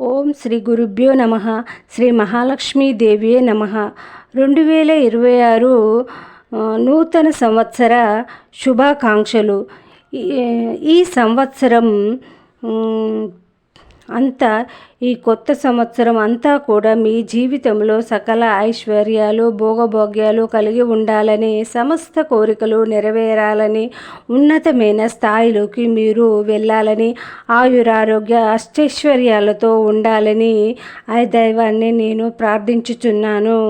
ఓం శ్రీ గురుభ్యో నమ శ్రీ మహాలక్ష్మీదేవియే నమ. రెండు వేల ఇరవై ఆరు నూతన సంవత్సర శుభాకాంక్షలు. ఈ- సంవత్సరం అంతా ఈ కొత్త సంవత్సరం అంతా కూడా మీ జీవితంలో సకల ఐశ్వర్యాలు భోగభోగ్యాలు కలిగి ఉండాలని సమస్త కోరికలు నెరవేరాలని ఉన్నతమైన స్థాయిలోకి మీరు వెళ్ళాలని ఆయురారోగ్య అష్టైశ్వర్యాలతో ఉండాలని ఆ దైవాన్ని నేను ప్రార్థించుచున్నాను.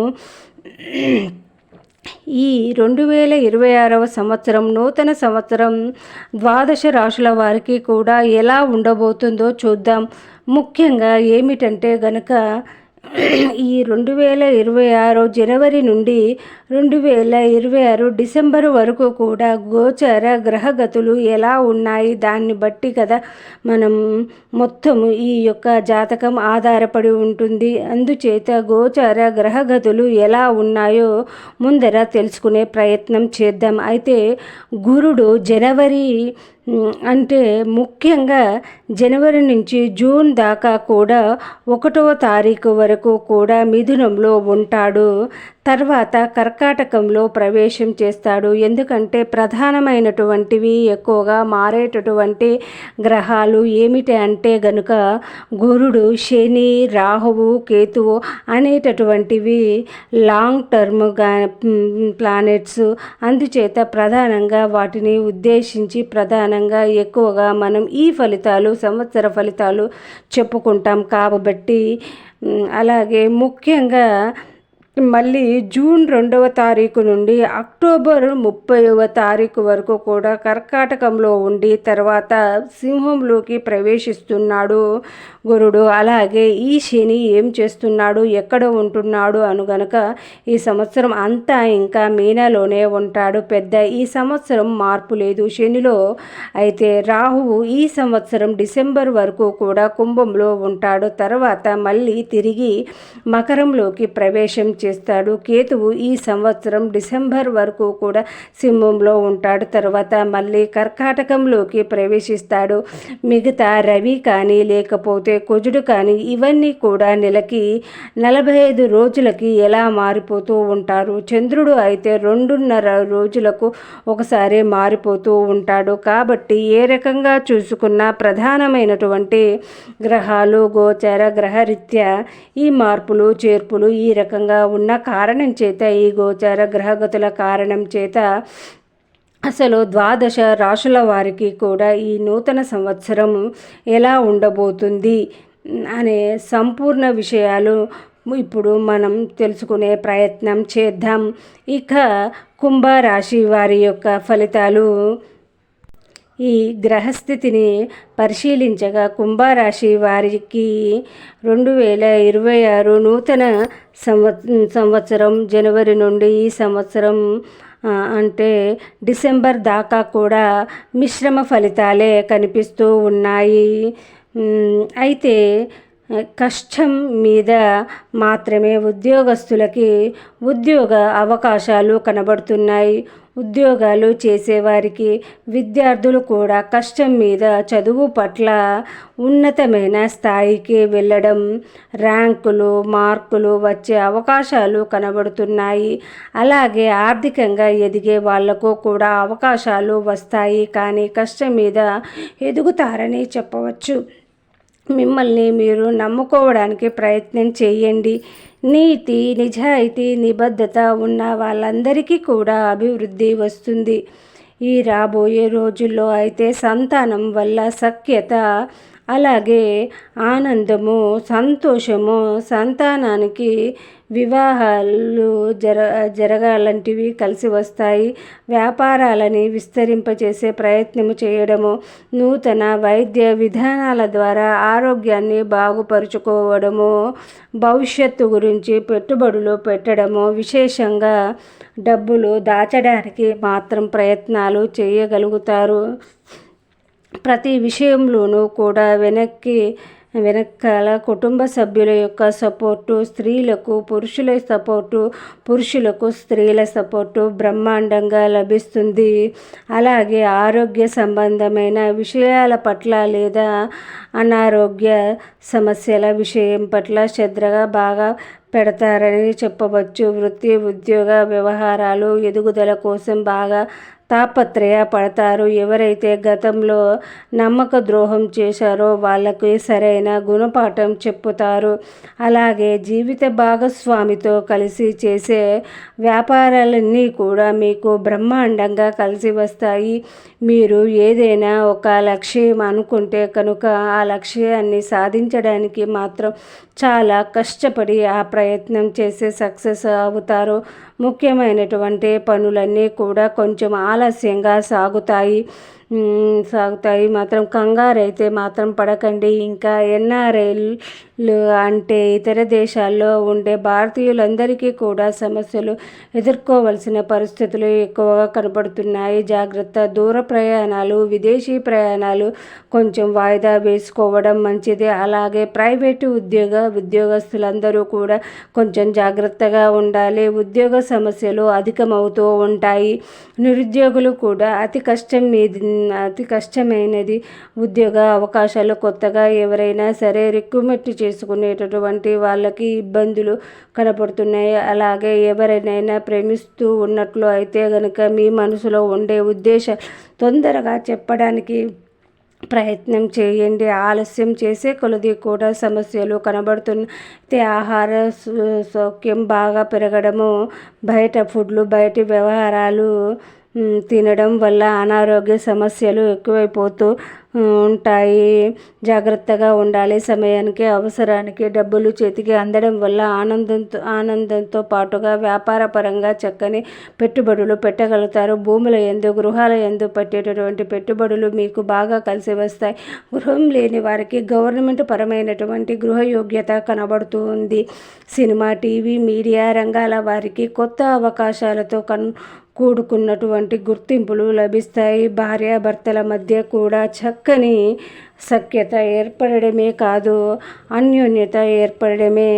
ఈ రెండు వేల ఇరవై ఆరవ సంవత్సరం నూతన సంవత్సరం ద్వాదశ రాశుల వారికి కూడా ఎలా ఉండబోతుందో చూద్దాం. ముఖ్యంగా ఏమిటంటే గనక ఈ రెండు వేల ఇరవై ఆరు జనవరి నుండి రెండు వేల ఇరవై ఆరు డిసెంబర్ వరకు కూడా గోచర గ్రహగతులు ఎలా ఉన్నాయి? దాన్ని బట్టి కదా మనం మొత్తము ఈ యొక్క జాతకం ఆధారపడి ఉంటుంది. అందుచేత గోచర గ్రహగతులు ఎలా ఉన్నాయో ముందర తెలుసుకునే ప్రయత్నం చేద్దాం. అయితే గురుడు జనవరి అంటే ముఖ్యంగా జనవరి నుంచి జూన్ దాకా కూడా ఒకటవ తారీఖు వరకు కూడా మిథునంలో ఉంటాడు. తర్వాత కర్కాటకంలో ప్రవేశం చేస్తాడు. ఎందుకంటే ప్రధానమైనటువంటివి ఎక్కువగా మారేటటువంటి గ్రహాలు ఏమిటి అంటే గనుక గురుడు శని రాహువు కేతువు అనేటటువంటివి లాంగ్ టర్మ్ ప్లానెట్స్. అందుచేత ప్రధానంగా వాటిని ఉద్దేశించి ప్రధానంగా ఎక్కువగా మనం ఈ ఫలితాలు సంవత్సర ఫలితాలు చెప్పుకుంటాం. కాబట్టి అలాగే ముఖ్యంగా మళ్ళీ జూన్ రెండవ తారీఖు నుండి అక్టోబర్ ముప్పైవ తారీఖు వరకు కూడా కర్కాటకంలో ఉండి తర్వాత సింహంలోకి ప్రవేశిస్తున్నాడు గురుడు. అలాగే ఈ శని ఏం చేస్తున్నాడు? ఎక్కడ ఉంటున్నాడు? అను గనక ఈ సంవత్సరం అంతా ఇంకా మీనాలోనే ఉంటాడు. పెద్ద ఈ సంవత్సరం మార్పు లేదు. శనిలో అయితే రాహువు ఈ సంవత్సరం డిసెంబర్ వరకు కూడా కుంభంలో ఉంటాడు. తర్వాత మళ్ళీ తిరిగి మకరంలోకి ప్రవేశం చే చేస్తాడు. కేతువు ఈ సంవత్సరం డిసెంబర్ వరకు కూడా సింహంలో ఉంటాడు. తర్వాత మళ్ళీ కర్కాటకంలోకి ప్రవేశిస్తాడు. మిగతా రవి కానీ లేకపోతే కుజుడు కానీ ఇవన్నీ కూడా నెలకి నలభై ఐదు రోజులకి ఎలా మారిపోతూ ఉంటారు? చంద్రుడు అయితే రెండున్నర రోజులకు ఒకసారి మారిపోతూ ఉంటాడు. కాబట్టి ఏ రకంగా చూసుకున్నా ప్రధానమైనటువంటి గ్రహాలు గోచర గ్రహరీత్యా ఈ మార్పులు చేర్పులు ఈ రకంగా ఉన్న కారణం చేత ఈ గోచర గ్రహగతుల కారణం చేత అసలు ద్వాదశ రాశుల వారికి కూడా ఈ నూతన సంవత్సరం ఎలా ఉండబోతుంది అనే సంపూర్ణ విషయాలు ఇప్పుడు మనం తెలుసుకునే ప్రయత్నం చేద్దాం. ఇక కుంభరాశి వారి యొక్క ఫలితాలు ఈ గ్రహస్థితిని పరిశీలించగా కుంభరాశి వారికి రెండు వేల ఇరవై ఆరు నూతన సంవత్ సంవత్సరం జనవరి నుండి ఈ సంవత్సరం అంటే డిసెంబర్ దాకా కూడా మిశ్రమ ఫలితాలే కనిపిస్తూ ఉన్నాయి. అయితే కష్టం మీద మాత్రమే ఉద్యోగస్తులకి ఉద్యోగ అవకాశాలు కనబడుతున్నాయి. ఉద్యోగాలు చేసేవారికి విద్యార్థులు కూడా కష్టం మీద చదువు పట్ల ఉన్నతమైన స్థాయికి వెళ్ళడం ర్యాంకులు మార్కులు వచ్చే అవకాశాలు కనబడుతున్నాయి. అలాగే ఆర్థికంగా ఎదిగే వాళ్ళకు కూడా అవకాశాలు వస్తాయి. కానీ కష్టం మీద ఎదుగుతారని చెప్పవచ్చు. మిమ్మల్ని మీరు నమ్ముకోవడానికి ప్రయత్నం చేయండి. నీతి నిజాయితీ నిబద్ధత ఉన్న వాళ్ళందరికీ కూడా అభివృద్ధి వస్తుంది. ఈ రాబోయే రోజుల్లో అయితే సంతానం వల్ల సఖ్యత అలాగే ఆనందము సంతోషము సంతానానికి వివాహాలు జర జరగాలంటివి కలిసి వస్తాయి. వ్యాపారాలని విస్తరింపచేసే ప్రయత్నము చేయడము నూతన వైద్య విధానాల ద్వారా ఆరోగ్యాన్ని బాగుపరుచుకోవడము భవిష్యత్తు గురించి పెట్టుబడులు పెట్టడము విశేషంగా డబ్బులు దాచడానికి మాత్రం ప్రయత్నాలు చేయగలుగుతారు. ప్రతి విషయంలోనూ కూడా వెనక్కి వెనకాల కుటుంబ సభ్యుల యొక్క సపోర్టు స్త్రీలకు పురుషుల సపోర్టు పురుషులకు స్త్రీల సపోర్టు బ్రహ్మాండంగా లభిస్తుంది. అలాగే ఆరోగ్య సంబంధమైన విషయాల పట్ల లేదా అనారోగ్య సమస్యల విషయం పట్ల శ్రద్ధగా బాగా పెడతారని చెప్పవచ్చు. వృత్తి ఉద్యోగ వ్యవహారాలు ఎదుగుదల కోసం బాగా తాపత్రయ పడతారు. ఎవరైతే గతంలో నమ్మక ద్రోహం చేశారో వాళ్ళకి సరైన గుణపాఠం చెప్పుతారు. అలాగే జీవిత భాగస్వామితో కలిసి చేసే వ్యాపారాలన్నీ కూడా మీకు బ్రహ్మాండంగా కలిసి వస్తాయి. మీరు ఏదైనా ఒక లక్ష్యం అనుకుంటే కనుక ఆ లక్ష్యాన్ని సాధించడానికి మాత్రం చాలా కష్టపడి ఆ ప్రయత్నం చేసే సక్సెస్ అవుతారు. ముఖ్యమైనటువంటి పనులన్నీ కూడా కొంచెం ఆలస్యంగా సాగుతాయి. సాగుతాయి. మాత్రం కంగారు అయితే మాత్రం పడకండి. ఇంకా ఎన్ఆర్ఐలు అంటే ఇతర దేశాల్లో ఉండే భారతీయులందరికీ కూడా సమస్యలు ఎదుర్కోవలసిన పరిస్థితులు ఎక్కువగా కనపడుతున్నాయి. జాగ్రత్త దూర ప్రయాణాలు విదేశీ ప్రయాణాలు కొంచెం వాయిదా వేసుకోవడం మంచిది. అలాగే ప్రైవేటు ఉద్యోగ ఉద్యోగస్తులందరూ కూడా కొంచెం జాగ్రత్తగా ఉండాలి. ఉద్యోగ సమస్యలు అధికమవుతూ ఉంటాయి. నిరుద్యోగులు కూడా అతి కష్టం మీద అతి కష్టమైనది. ఉద్యోగ అవకాశాలు కొత్తగా ఎవరైనా సరే రిక్రూట్మెంట్ చేసుకునేటటువంటి వాళ్ళకి ఇబ్బందులు కనపడుతున్నాయి. అలాగే ఎవరినైనా ప్రేమిస్తూ ఉన్నట్లు అయితే కనుక మీ మనసులో ఉండే ఉద్దేశం తొందరగా చెప్పడానికి ప్రయత్నం చేయండి. ఆలస్యం చేసే కొలది కూడా సమస్యలు కనబడుతున్నాయి ఆహార సౌఖ్యం బాగా పెరగడము బయట ఫుడ్లు బయటి వ్యవహారాలు తినడం వల్ల అనారోగ్య సమస్యలు ఎక్కువైపోతూ ఉంటాయి. జాగ్రత్తగా ఉండాలి. సమయానికి అవసరానికి డబ్బులు చేతికి అందడం వల్ల ఆనందంతో ఆనందంతో పాటుగా వ్యాపారపరంగా చక్కని పెట్టుబడులు పెట్టగలుగుతారు. భూముల ఎందు గృహాల ఎందు పెట్టేటటువంటి పెట్టుబడులు మీకు బాగా కలిసి వస్తాయి. గృహం లేని వారికి గవర్నమెంట్ పరమైనటువంటి గృహయోగ్యత కనబడుతుంది. సినిమా టీవీ మీడియా రంగాల వారికి కొత్త అవకాశాలతో కన్ కూడుకున్నటువంటి గుర్తింపులు లభిస్తాయి. భార్యాభర్తల మధ్య కూడా చక్కని సఖ్యత ఏర్పడమే కాదు అన్యోన్యత ఏర్పడమే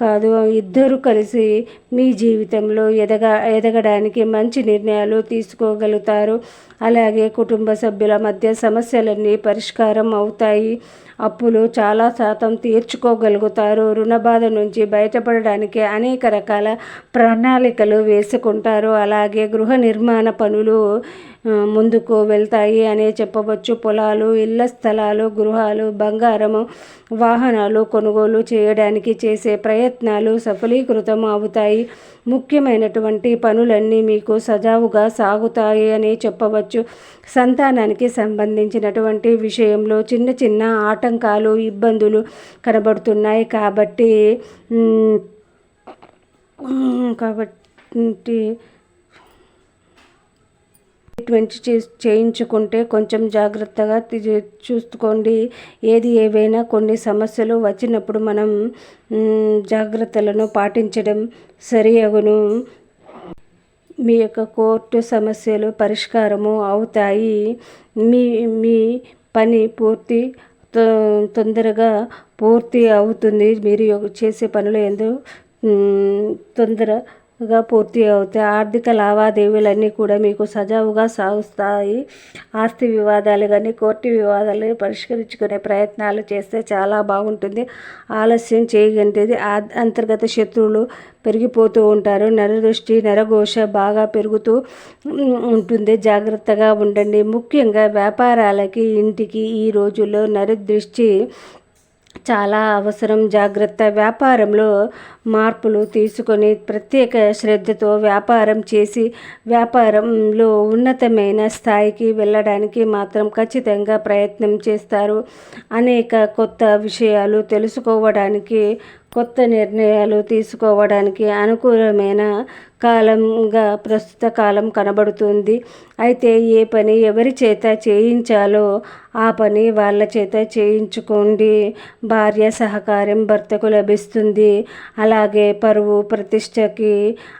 కాదు ఇద్దరు కలిసి మీ జీవితంలో ఎదగ ఎదగడానికి మంచి నిర్ణయాలు తీసుకోగలుగుతారు. అలాగే కుటుంబ సభ్యుల మధ్య సమస్యలన్నీ పరిష్కారం అవుతాయి. అప్పులు చాలా శాతం తీర్చుకోగలుగుతారు. రుణ బాధ నుంచి బయటపడడానికి అనేక రకాల ప్రణాళికలు వేసుకుంటారు. అలాగే గృహ నిర్మాణ పనులు ముందుకు వెళ్తాయి అనే చెప్పవచ్చు. పొలాలు ఇళ్ళ స్థలాలు గృహాలు బంగారము వాహనాలు కొనుగోలు చేయడానికి చేసే ప్రయత్నాలు సఫలీకృతం అవుతాయి. ముఖ్యమైనటువంటి పనులన్నీ మీకు సజావుగా సాగుతాయి అని చెప్పవచ్చు. సంతానానికి సంబంధించినటువంటి విషయంలో చిన్న చిన్న ఆటంకాలు ఇబ్బందులు కనబడుతున్నాయి కాబట్టి కాబట్టి ట్వంటీ చేయించుకుంటే కొంచెం జాగ్రత్తగా చూసుకోండి. ఏది ఏవైనా కొన్ని సమస్యలు వచ్చినప్పుడు మనం జాగ్రత్తలను పాటించడం సరి అగును. మీ యొక్క కోర్టు సమస్యలు పరిష్కారము అవుతాయి. మీ మీ పని పూర్తి తొందరగా పూర్తి అవుతుంది. మీరు చేసే పనులు ఎందు తొందర గా పూర్తి అవుతాయి. ఆర్థిక లావాదేవీలన్నీ కూడా మీకు సజావుగా సాగుతాయి. ఆస్తి వివాదాలు కానీ కోర్టు వివాదాలు పరిష్కరించుకునే ప్రయత్నాలు చేస్తే చాలా బాగుంటుంది. ఆలస్యం చేయగలిగేది అంతర్గత శత్రువులు పెరిగిపోతూ ఉంటారు. నరదృష్టి నరఘోష బాగా పెరుగుతూ ఉంటుంది. జాగ్రత్తగా ఉండండి. ముఖ్యంగా వ్యాపారాలకి ఇంటికి ఈ రోజుల్లో నరదృష్టి చాలా అవసరం. జాగ్రత్త. వ్యాపారంలో మార్పులు తీసుకొని ప్రత్యేక శ్రద్ధతో వ్యాపారం చేసి వ్యాపారంలో ఉన్నతమైన స్థాయికి వెళ్ళడానికి మాత్రం ఖచ్చితంగా ప్రయత్నం చేస్తారు. అనేక కొత్త విషయాలు తెలుసుకోవడానికి కొత్త నిర్ణయాలు తీసుకోవడానికి అనుకూలమైన కాలంగా ప్రస్తుత కాలం కనబడుతుంది. అయితే ఏ పని ఎవరి చేత చేయించాలో ఆ పని వాళ్ళ చేత చేయించుకోండి. భార్య సహకారం భర్తకు లభిస్తుంది. అలాగే పరువు ప్రతిష్టకి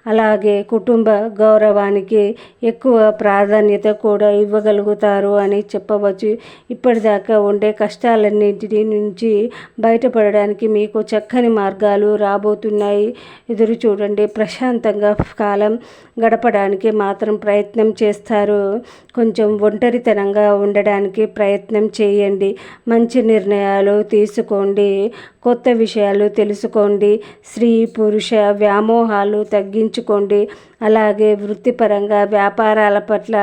అలాగే కుటుంబ గౌరవానికి ఎక్కువ ప్రాధాన్యత కూడా ఇవ్వగలుగుతారు అని చెప్పవచ్చు. ఇప్పటిదాకా ఉండే కష్టాలన్నింటి నుంచి బయటపడడానికి మీకు చక్కని మార్గాలు రాబోతున్నాయి. ఎదురు చూడండి ప్రశాంతంగా కాలం గడపడానికి మాత్రం ప్రయత్నం చేస్తారు. కొంచెం ఒంటరితనంగా ఉండడానికి ప్రయత్నం చేయండి. మంచి నిర్ణయాలు తీసుకోండి. కొత్త విషయాలు తెలుసుకోండి. స్త్రీ పురుష వ్యామోహాలు తగ్గించుకోండి. అలాగే వృత్తిపరంగా వ్యాపారాల పట్ల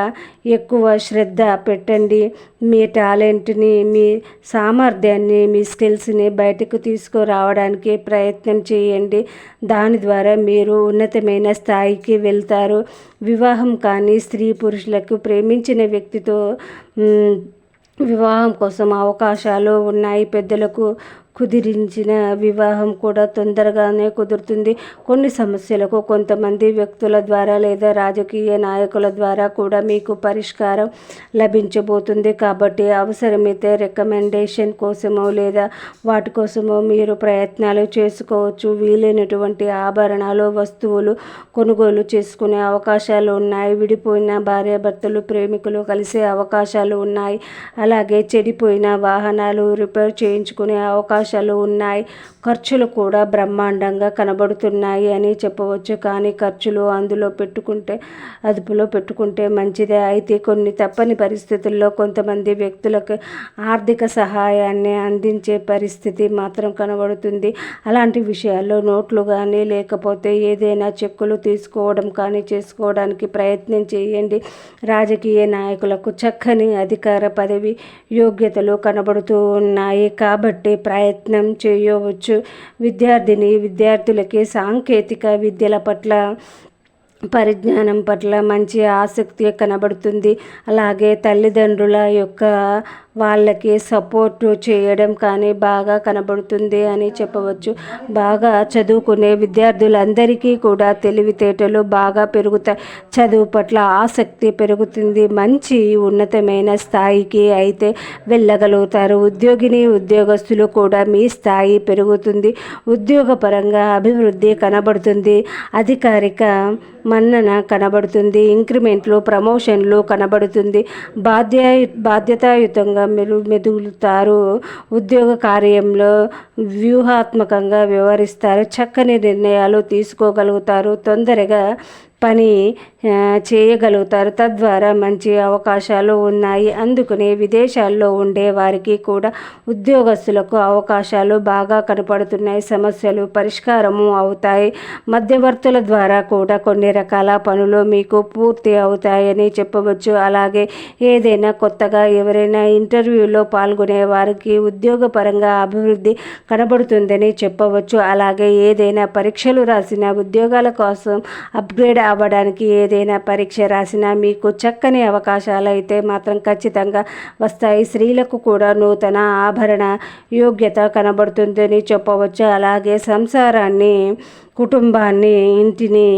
ఎక్కువ శ్రద్ధ పెట్టండి. మీ టాలెంట్ని మీ సామర్థ్యాన్ని మీ స్కిల్స్ని బయటకు తీసుకురావడానికి ప్రయత్నం చేయండి. దాని ద్వారా మీరు ఉన్నతమైన స్థాయికి వెళ్తారు. వివాహం కానీ స్త్రీ పురుషులకు ప్రేమించిన వ్యక్తితో వివాహం కోసం అవకాశాలు ఉన్నాయి. పెద్దలకు కుదిరించిన వివాహం కూడా తొందరగానే కుదురుతుంది. కొన్ని సమస్యలకు కొంతమంది వ్యక్తుల ద్వారా లేదా రాజకీయ నాయకుల ద్వారా కూడా మీకు పరిష్కారం లభించబోతుంది. కాబట్టి అవసరమైతే రికమెండేషన్ కోసమో లేదా వాటి కోసమో మీరు ప్రయత్నాలు చేసుకోవచ్చు. వీలైనటువంటి ఆభరణాలు వస్తువులు కొనుగోలు చేసుకునే అవకాశాలు ఉన్నాయి. విడిపోయిన భార్యాభర్తలు ప్రేమికులు కలిసే అవకాశాలు ఉన్నాయి. అలాగే చెడిపోయిన వాహనాలు రిపేర్ చేయించుకునే అవకాశం భాషలు ఉన్నాయి. ఖర్చులు కూడా బ్రహ్మాండంగా కనబడుతున్నాయి అని చెప్పవచ్చు. కానీ ఖర్చులు అందులో పెట్టుకుంటే అదుపులో పెట్టుకుంటే మంచిదే. అయితే కొన్ని తప్పని పరిస్థితుల్లో కొంతమంది వ్యక్తులకు ఆర్థిక సహాయాన్ని అందించే పరిస్థితి మాత్రం కనబడుతుంది. అలాంటి విషయాల్లో నోట్లు కానీ లేకపోతే ఏదైనా చెక్కులు తీసుకోవడం కానీ చేసుకోవడానికి ప్రయత్నం చేయండి. రాజకీయ నాయకులకు చక్కని అధికార పదవి యోగ్యతలు కనబడుతూ ఉన్నాయి. కాబట్టి ప్రయత్నం చేయవచ్చు. విద్యార్థిని విద్యార్థులకి సాంకేతిక విద్యల పట్ల పరిజ్ఞానం పట్ల మంచి ఆసక్తి కనబడుతుంది. అలాగే తల్లిదండ్రుల యొక్క వాళ్ళకి సపోర్ట్ చేయడం కానీ బాగా కనబడుతుంది అని చెప్పవచ్చు. బాగా చదువుకునే విద్యార్థులందరికీ కూడా తెలివితేటలు బాగా పెరుగుతాయి. చదువు పట్ల ఆసక్తి పెరుగుతుంది. మంచి ఉన్నతమైన స్థాయికి అయితే వెళ్ళగలుగుతారు. ఉద్యోగిని ఉద్యోగస్తులు కూడా మీ స్థాయి పెరుగుతుంది. ఉద్యోగపరంగా అభివృద్ధి కనబడుతుంది. అధికారిక మన్నన కనబడుతుంది. ఇంక్రిమెంట్లు ప్రమోషన్లు కనబడుతుంది. బాధ్య బాధ్యతాయుతంగా మెలు మెదుగుతారు. ఉద్యోగ కార్యంలో వ్యూహాత్మకంగా వ్యవహరిస్తారు. చక్కని నిర్ణయాలు తీసుకోగలుగుతారు. తొందరగా పని చేయగలుగుతారు. తద్వారా మంచి అవకాశాలు ఉన్నాయి. అందుకనే విదేశాల్లో ఉండే వారికి కూడా ఉద్యోగస్తులకు అవకాశాలు బాగా కనపడుతున్నాయి. సమస్యలు పరిష్కారము అవుతాయి. మధ్యవర్తుల ద్వారా కూడా కొన్ని రకాల పనులు మీకు పూర్తి అవుతాయని చెప్పవచ్చు. అలాగే ఏదైనా కొత్తగా ఎవరైనా ఇంటర్వ్యూలో పాల్గొనే వారికి ఉద్యోగపరంగా అభివృద్ధి కనబడుతుందని చెప్పవచ్చు. అలాగే ఏదైనా పరీక్షలు రాసిన ఉద్యోగాల కోసం అప్గ్రేడ్ అవ్వడానికి ఏదైనా పరీక్ష రాసినా మీకు చక్కని అవకాశాలు అయితే మాత్రం ఖచ్చితంగా వస్తాయి. స్త్రీలకు కూడా నూతన ఆభరణ యోగ్యత కనబడుతుందని చెప్పవచ్చు. అలాగే సంసారాన్ని కుటుంబాన్ని ఇంటిని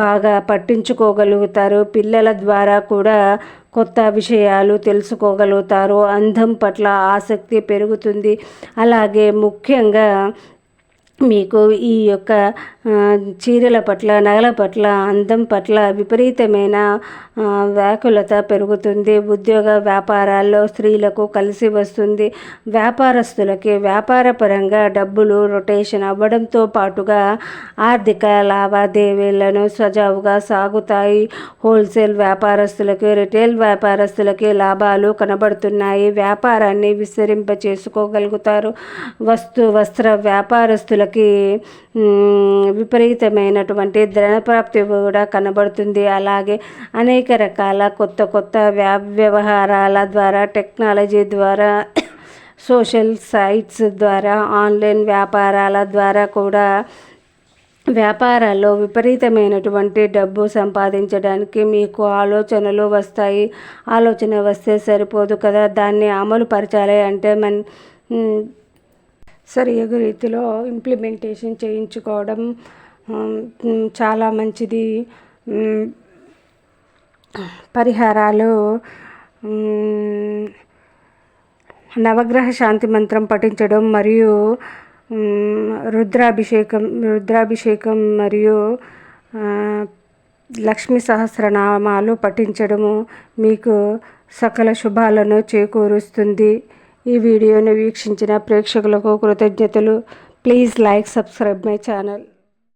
బాగా పట్టించుకోగలుగుతారు. పిల్లల ద్వారా కూడా కొత్త విషయాలు తెలుసుకోగలుగుతారు. అందం పట్ల ఆసక్తి పెరుగుతుంది. అలాగే ముఖ్యంగా మీకు ఈ యొక్క చీరల పట్ల నగల పట్ల అందం పట్ల విపరీతమైన వ్యాకులత పెరుగుతుంది. ఉద్యోగ వ్యాపారాల్లో స్త్రీలకు కలిసి వస్తుంది. వ్యాపారస్తులకి వ్యాపారపరంగా డబ్బులు రొటేషన్ అవ్వడంతో పాటుగా ఆర్థిక లావాదేవీలను సజావుగా సాగుతాయి. హోల్సేల్ వ్యాపారస్తులకి రిటైల్ వ్యాపారస్తులకి లాభాలు కనబడుతున్నాయి. వ్యాపారాన్ని విస్తరింప చేసుకోగలుగుతారు వస్తు వస్త్ర వ్యాపారస్తులకి విపరీతమైనటువంటి ధనప్రాప్తి కూడా కనబడుతుంది. అలాగే అనేక రకాల కొత్త కొత్త వ్యా వ్యవహారాల ద్వారా టెక్నాలజీ ద్వారా సోషల్ సైట్స్ ద్వారా ఆన్లైన్ వ్యాపారాల ద్వారా కూడా వ్యాపారాల్లో విపరీతమైనటువంటి డబ్బు సంపాదించడానికి మీకు ఆలోచనలు వస్తాయి. ఆలోచన వస్తే సరిపోదు కదా. దాన్ని అమలు పరచాలి అంటే మన సరియగు రీతిలో ఇంప్లిమెంటేషన్ చేయించుకోవడం చాలా మంచిది. పరిహారాలు నవగ్రహ శాంతి మంత్రం పఠించడం మరియు రుద్రాభిషేకం రుద్రాభిషేకం మరియు లక్ష్మీ సహస్రనామాలు పఠించడము మీకు సకల శుభాలను చేకూరుస్తుంది. ఈ వీడియోను వీక్షించిన ప్రేక్షకులకు కృతజ్ఞతలు. Please like subscribe my channel